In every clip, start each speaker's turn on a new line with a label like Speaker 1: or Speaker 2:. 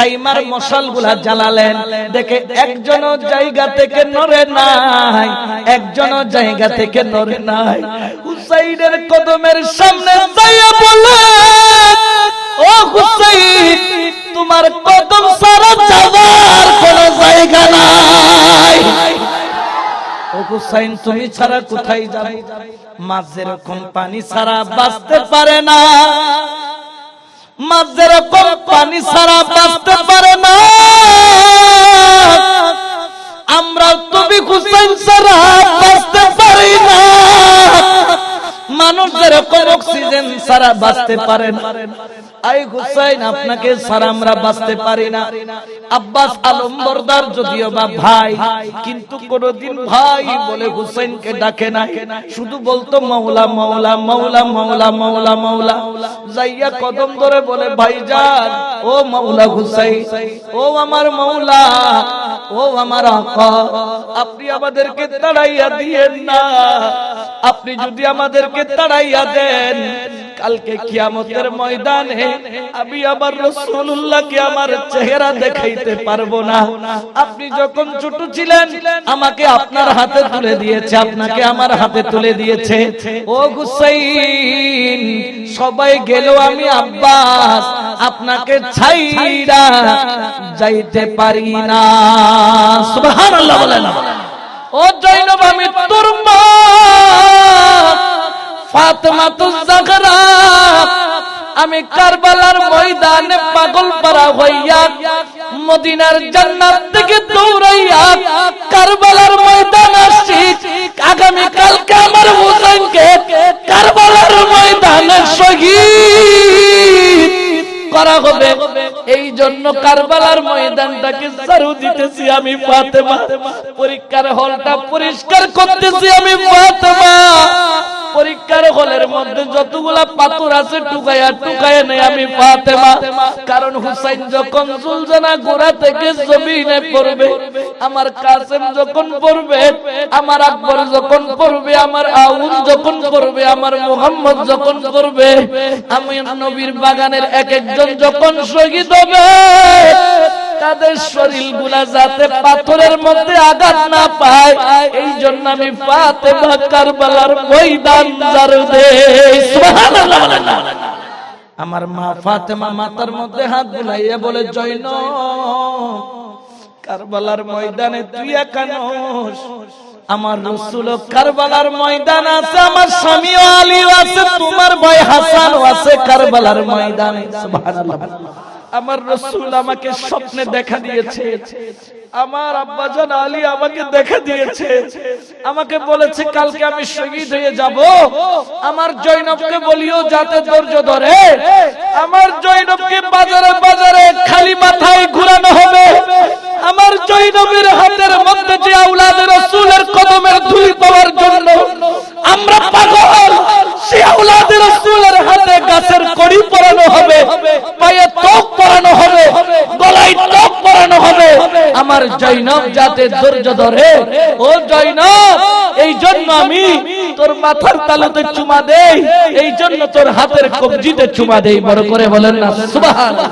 Speaker 1: খাইমার মশালগুলা জ্বালালেন। দেখে একজন জায়গা থেকে নড়ে নাই। একজন জায়গা থেকে নড়ে নাই। হুসাইনের কদমের সামনে যাইয়া বলে ও হুসাইন তোমার কদম সারা যাবার কোন জায়গা নাই। হুসাইন তুমি ছাড়া কোথায় যাবে? মাছ যেরকম পানি ছাড়া বাঁচতে পারে না। মাছ যেরকম পানি ছাড়া বাঁচতে পারে না। আমরা তুমি খুশেন ছাড়া বাঁচতে পারি না। মানুষ যেরকম অক্সিজেন ছাড়া বাঁচতে পারে না। শুধু বলতো যাইয়া কদম ধরে বলে ও ও আমার মাওলা, ও আমার আপনি আমাদেরকে তাড়াইয়া দিয়েন না। আপনি যদি আমাদেরকে তাড়াইয়া দেন কালকে কিয়ামতের ময়দানে আমি আমার রসুল্লাহকে আমার চেহারা দেখাইতে পারব না। আপনি যখন ছোট ছিলেন, আমাকে আপনার হাতে তুলে দিয়েছে, আপনাকে আমার হাতে তুলে দিয়েছে। ও হুসাইন, সবাই গেলেও আমি আব্বাস, আপনাকে ছাইরা যাইতে পারি না। সুবহানাল্লাহ বলেন। ও জৈনব, আমি তোর মা ফাতেমা তো আমি কারবালার ময়দানে পাগল পারা হইয়া মদিনার জান্নাত থেকে দৌড়াইয়া কারবালার ময়দান আসছি। আগামী কালকে আমার হোসেনকে কারবালার ময়দানে শহীদ করা হবে। এই জন্য কারবালার ময়দানটাকে সারু দিতেছি আমি পরীক্ষার হলটা পরিষ্কার করতেছি আমি ফাতেমা। পরীক্ষার হলের মধ্যে যতগুলা পাথর আছে টুকায়া টুকায়া নেই আমি ফাতেমা। কারণ হুসাইন যখন জুলজানা গোড়া থেকে জমিনে পড়বে, আমার কাসেম যখন পড়বে, আমার আকবর যখন পড়বে, আমার আউন যখন পড়বে, আমার মোহাম্মদ যখন পড়বে, আমি নবীর বাগানের এক একজন যখন শহীদ হবে তাদের শরীরগুলা যাতে পাথরের মধ্যে আঘাত না পায় এই জন্য আমি ফাতেমা কারবালার ময়দান জারু। আমার মা ফাতেমা মাথার মধ্যে হাত বুলাইয়া বলে জৈন কারবালার ময়দানে তুই একানোস আমার রসুল কারবালার ময়দান আছে, আমার স্বামী আলী আছে, তোমার ভাই হাসান আছে কারবালার ময়দানে। সুবহানাল্লাহ। আমার রসুল আমাকে স্বপ্নে দেখা দিয়েছে। আমার আব্বাজান আলী আমাকে দেখা দিয়েছে। আমাকে বলেছে, কালকে আমি শহীদ হয়ে যাব। আমার জৈনবকে বলিও যাতে ধৈর্য ধরে। আমার জৈনবকে বাজারে বাজারে খালি মাথায় ঘুরানো হবে। আমার জৈনবের হাতের মধ্যে যে আউলাদের রসুলের কদমের ধুলি পাওয়ার জন্য আমরা পাগল সে আউলাদের রসুলের হাতে গাছের কড়ি পরানো হবে পায়ে ত্বক পরানো হবে গলায় ত্বক পরানো হবে আমার জৈনব যাতে ধৈর্য ধরে। ও জৈনব এই জন্য আমি তোর মাথার তালুতে চুমা দেই, এই জন্য তোর হাতের কবজিতে চুমা দেই। বড় করে বলেন না, সুবহানাল্লাহ।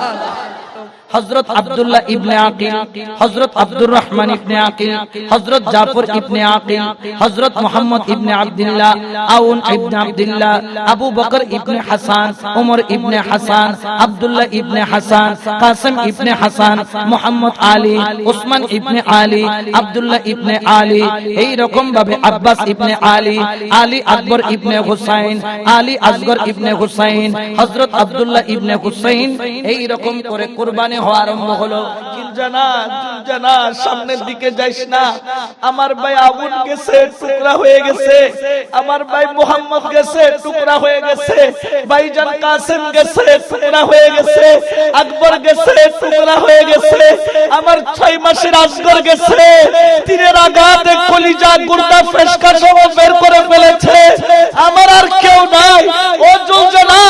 Speaker 1: হজরত আব্দুল্লাহ ইবনে আকিল হজরত আব্দুর রহমান ইবনে আকিল হজরত জাফর ইবনে আকিল হজরত মোহাম্মদ ইবনে আব্দুল্লাহ, আউন ইবনে আব্দুল্লাহ, আবু বকর ইবনে হাসান ওমর ইবনে হাসান, আব্দুল্লাহ ইবনে হাসান, কাসিম ইবনে হাসান, মোহাম্মদ আলী ওসমান ইবনে আলী, আব্দুল্লাহ ইবনে আলী, এই রকম ভাবে আব্বাস ইবনে আলী আলী আকবর ইবনে হুসাইন, আলী আসগর ইবনে হুসাইন হজরত আব্দুল্লাহ ইবনে হুসাইন, এই রকম করে কোরবানি আমার আকবর গেছে, টুকরা হয়ে গেছে। আমার ছয় মাসের আসগর গেছে। তীরের আঘাতে কলিজা গুর্দা ফেসকা সব বের করে ফেলেছে। আমার আর কেউ নাই। ও জুলজানা,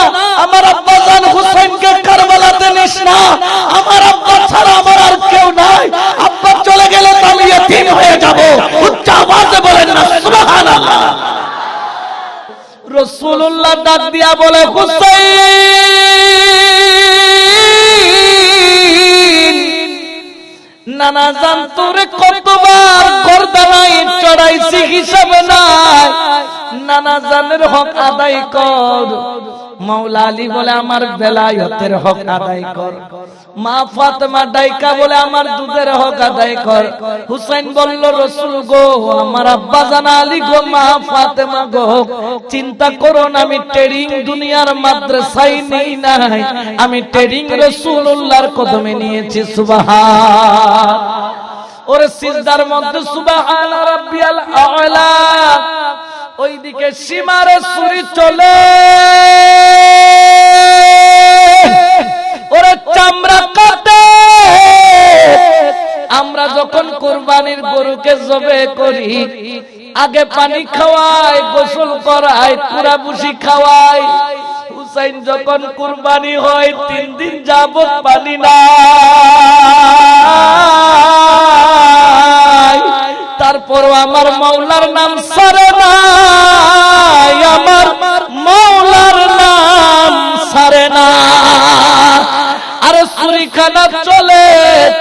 Speaker 1: আমার আব্বাজান হুসাইনকে কারবালাতে নিস না আমার আব্বা ছাড়া আমার আর কেউ নাই আব্বা চলে গেলে তো আমি এতিম হয়ে যাব উচ্চ আওয়াজে বলেন না সুবহানাল্লাহ রাসূলুল্লাহ ডাক দিয়া বলে, হুসাইন, নানা জান তোরে কতবার গর্দানাই চড়াইছি হিসাবে নাই। নানা জানের হক আদায় কর মাওলা বলে আমার বেলায়তের হক আদায় কর। মা ফাতেমা ডাইকা বলে আমার দুধের হক আদায় কর। হুসাইন বলল, রসুল গো, আমার আব্বা জানা আলী গো, মা ফাতেমা গো, চিন্তা করো না, আমি ট্রেডিং দুনিয়ার মাদ্রাসাই নেই নাই। আমি ট্রেডিং রসুল্লাহর কদমে নিয়েছি, সুবাহান। ওরে সিজদার মধ্যে সুবাহান রাব্বিয়াল আলা। ওইদিকে সীমারে সুরি চলে। কোরবানির গরুকে জবে করি। আগে পানি খাওয়াই, গোসল করাই পুরা বুসি খাওয়াই। হুসাইন যখন কুরবানি হয়, তিন দিন যাব পানি না তারপর আমার মাওলার নাম সরে নাই। সুরিখানা চলে,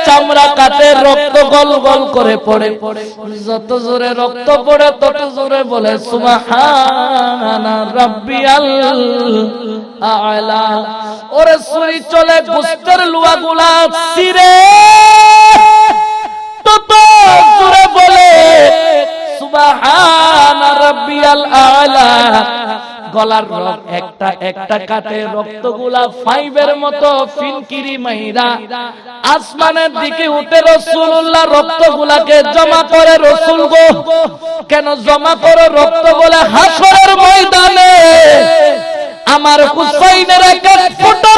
Speaker 1: চামড়া কাটে, রক্ত গল গল করে পড়ে। যত জোরে রক্ত পড়ে, তত জোরে বলে, সুবহানা রাব্বিয়াল আলা। ওরে সুরি চলে, গুস্তের লুয়া গুলা সিরে তত জোরে বলে, সুবহানা রাব্বিয়াল আলা। গলার রক একটা একটা কাটে রক্তগুলা ফাইবের মতো ফিনকিরি মাইরা। আসমানের দিকে উঠে রসুল্লাহ রক্তগুলাকে জমা করে, রসুল গো, কেন জমা করে রক্তগুলা হাসরের ময়দানে? আমার হুসাইনের এক এক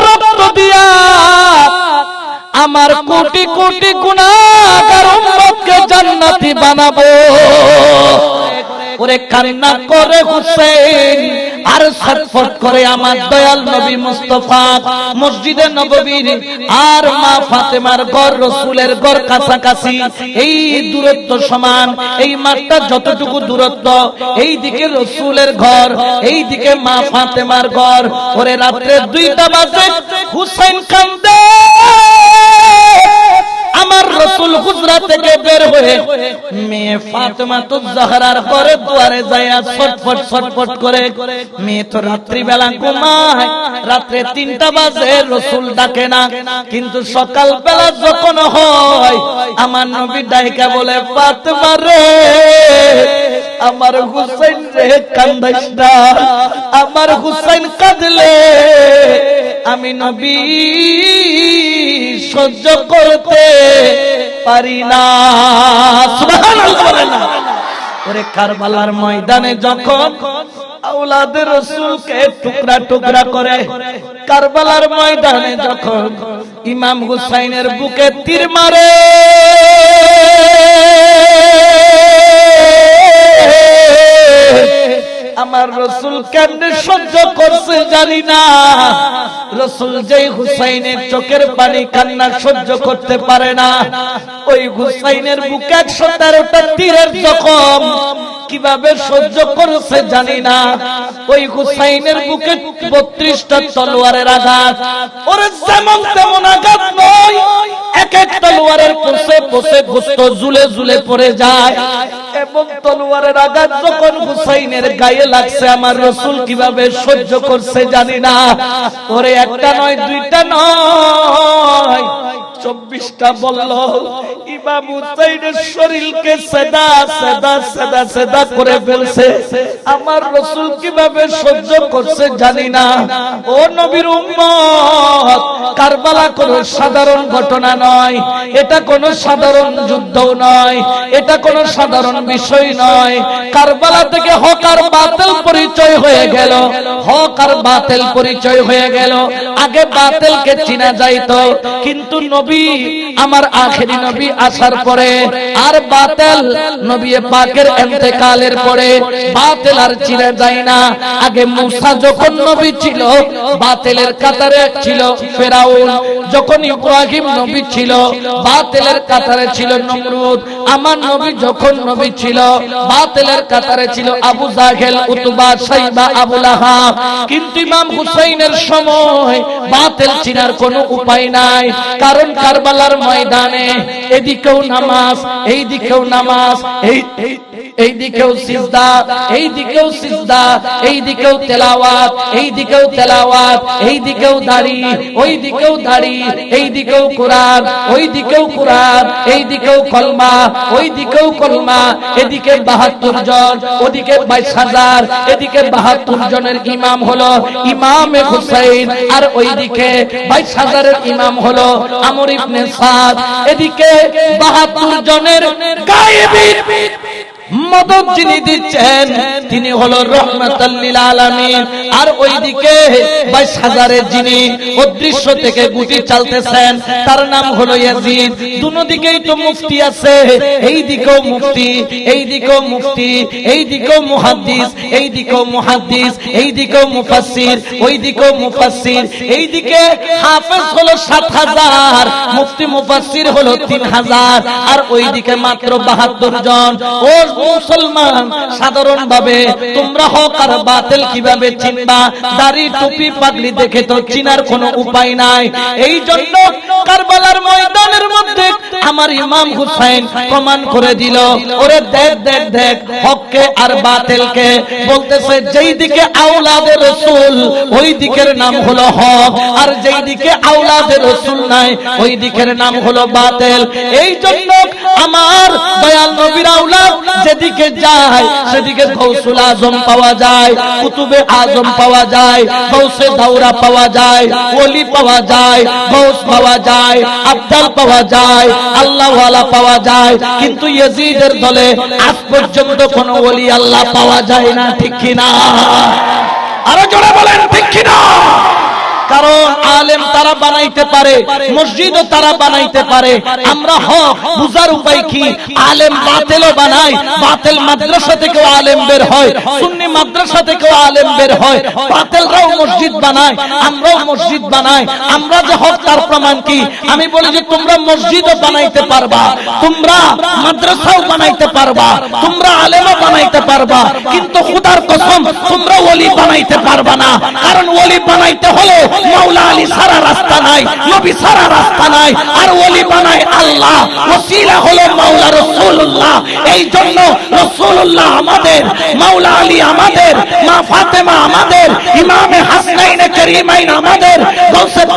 Speaker 1: রক্ত দিয়া, আমার কোটি কোটি গুণাগার উম্মতকে জান্নাতি বানাবো। ওরে কান্না করে হুসেন আর ছটফট করে আমার দয়াল নবী মুস্তফা, মসজিদে নববীর আর মা ফাতেমার ঘর, রসুলের ঘর কাছাকাছি। এই দূরত্ব সমান, এই মাঠটা যতটুকু দূরত্ব, এই দিকে রসুলের ঘর, এই দিকে মা ফাতেমার ঘর। ওরে রাত্রে দুইটা বাজে হুসেন কান্দে। আমার রসুল হুজরা থেকে বের হয়ে মেয়ে ফাতেমা তো জাহরার ঘরে দুয়ারে যায় ছটফট ছটফট করে, মেয়ে তো রাত্রি বেলা ঘুমায়, রাত্রে তিনটা বাজে, রসুল ডাকে না। কিন্তু সকাল বেলা যখন হয়, আমার নবী ডাইকা বলে, ফাতেমা রে, আমার হুসাইন রে কান্দাইস আমার হুসাইন কাঁদলে, আমি নবী সহ্য করতে পারি না। ওরে কারবালার ময়দানে যখন আউলাদের কারবালার ময়দানে যখন ইমাম হুসাইনের বুকে তীর মারে আমার রসুল কেমনে সহ্য করছে জানি না। রসুল যেই হুসাইনের চোখের পানি কান্না সহ্য করতে পারে না। ওই হুসাইনের বুকে একশো তেরোটা তীরের জখম কীভাবে সহ্য করেছে জানি না। ওই হুসাইনের বুকে বত্রিশটা তলোয়ারের আঘাত। ওরে যেমন তেমন আঘাত নয়, এক এক তলোয়ারের পোষে পোষে গুস্ত জুলে জুলে পড়ে যায়। এবং তলোয়ারের আঘাত যখন হুসাইনের গায়ে লাগছে আমার রসুল কীভাবে সহ্য করছে জানি না। ওরে একটা নয় দুইটা নয়। চব্বিশটা বলল, ইমাম হুসাইনের শরীরকে সেদা সেদা সেদা সেদা করে ফেলছে। আমার রসুল কীভাবে সহ্য করছে জানি না। ও নবীর উম্মত, কারবালা কোন সাধারণ ঘটনা নয়। এটা কোন সাধারণ যুদ্ধও নয়। এটা কোন সাধারণ বিষয় নয়। কারবালা থেকে হক আর বাতিল পরিচয় হয়ে গেল। হক আর বাতিল পরিচয় হয়ে গেল। আগে বাতিলকে চিনা যাইতো, কিন্তু নবী আমার আখেরি নবী আসার পরে আর বাতিল নবী পাকের ইন্তেকালের পরে বাতিল আর চিনা যায় না। আগে মুসা যখন নবী ছিল, বাতিলের কাতারে ছিল ফেরাউন। যখন ইব্রাহিম নবী ছিল, বাতিলের কাতারে ছিল নমরুদ। আমার নবী যখন নবী ছিল, বাতিলের কাতারে ছিল আবু জাহেল, উতবা, সাইবা, আবু লাহাব। কিন্তু ইমাম হুসাইনের সময় বাতিল চিনার কোনো উপায় নাই। কারণ কারবালার ময়দানে এদিকেও নামাজ এইদিকেও নামাজ এই এই- দিকেও সিজদা, এই দিকেও সিজদা, এই দিকেও তেলাওয়াত, এই দিকেও তেলাওয়াত, এই দিকেও দাড়ি, ওই দিকেও দাড়ি, এই দিকেও কোরআন, ওই দিকেও কোরআন, এই দিকেও কলমা, ওই দিকেও কলমা, এদিকে বাহাত্তর জন, ওদিকে বাইশ হাজার, এদিকে বাহাত্তর জনের ইমাম হলো ইমামে হুসাইন, আর ওইদিকে বাইশ হাজারের ইমাম হলো আমর ইবনে সাদ, এদিকে বাহাত্তর জনের গায়েবী মদত যিনি দিচ্ছেন, তিনি হলো রহমাতাল্লিল আলামিন। আর ওইদিকে বাইশ হাজারের যিনি অদৃশ্য থেকে গুটি চালতেছেন, তার নাম হলো ইয়াজিদ। দুনো দিকেই তো মুফতি আছে এই দিকেও মুফতি এই দিকেও মুফতি এই দিকেও মুহাদ্দিস এই দিকেও মুহাদ্দিস এই দিকেও মুফাসসির ওই দিকেও মুফাসসির। এই দিকে হাফেজ হলো সাত হাজার, মুফতি মুফাসসির হলো তিন হাজার, আর ওই দিকে মাত্র বাহাত্তর জন। ও মুসলমান সাধারণ ভাবে তোমরা হক আর বাতিল কীভাবে চিনবা? দাড়ি, টুপি, পাগড়ি দেখে তো চিনার কোনো উপায় নাই। এই জন্য কারবালার ময়দানের মধ্যে আমার ইমাম হুসাইন প্রমাণ করে দিল, ওরে দেখ দেখ দেখ, হককে আর বাতিলকে। বলতেছে যেই দিকে আওলাদে রসুল ওই দিকের নাম হলো হক। আর যেই দিকে আওলাদে রসুল নাই ওই দিকের নাম হলো বাতিল। এই জন্য আমার দয়াল নবীর আওলাদ যেদিকে যায়, সেদিকে গৌসুল আজম পাওয়া যায়, কুতুবে আজম পাওয়া যায় গৌসে দাউরা পাওয়া যায়, ওলি পাওয়া যায় গৌস পাওয়া যায়, আব্দাল পাওয়া যায়, আল্লাহওয়ালা পাওয়া যায়, কিন্তু ইয়াজিদের দলে আজ পর্যন্ত কোনো ওলি আল্লাহ পাওয়া যায় না, ঠিক কিনা? আরও জোরে বলেন, ঠিক কিনা? কারণ আলেম তারা বানাইতে পারে, মসজিদও তারা বানাইতে পারে। আমরা হক বুঝার উপায় কি? আলেম বাতেলও বানাই বাতেল মাদ্রাসা থেকেও আলেম বের হয়, সুন্নি মাদ্রাসা থেকেও আলেম বের হয়, বাতেলরাও মসজিদ বানায়, আমরাও মসজিদ বানাই আমরা যে হক তার প্রমাণ কি? আমি বলি যে তোমরা মসজিদও বানাইতে পারবা, তোমরা মাদ্রাসাও বানাইতে পারবা, তোমরা আলেমও বানাইতে পারবা, কিন্তু খুদার কসম, তোমরা ওলি বানাইতে পারবা না। কারণ ওলি বানাইতে হলে মাওলা আলী সারা রাস্তা নাই, নবী সারা রাস্তা নাই, আর ওলি বানায় আল্লাহ। ওসিলা হলো মাওলা এই জন্য আমাদের, মাওলা আলী আমাদের, মা ফাতেমা আমাদের আমাদের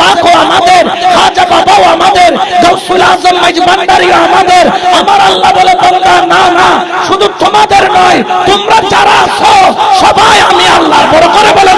Speaker 1: পাকও আমাদের, খাজা বাবাও আমাদের আজম আমাদের। আমার আল্লাহ বলে, বান্দা, না না, শুধু তোমাদের নয়, তোমরা যারা আছো, সবাই আমি আল্লাহ বড় করে বলে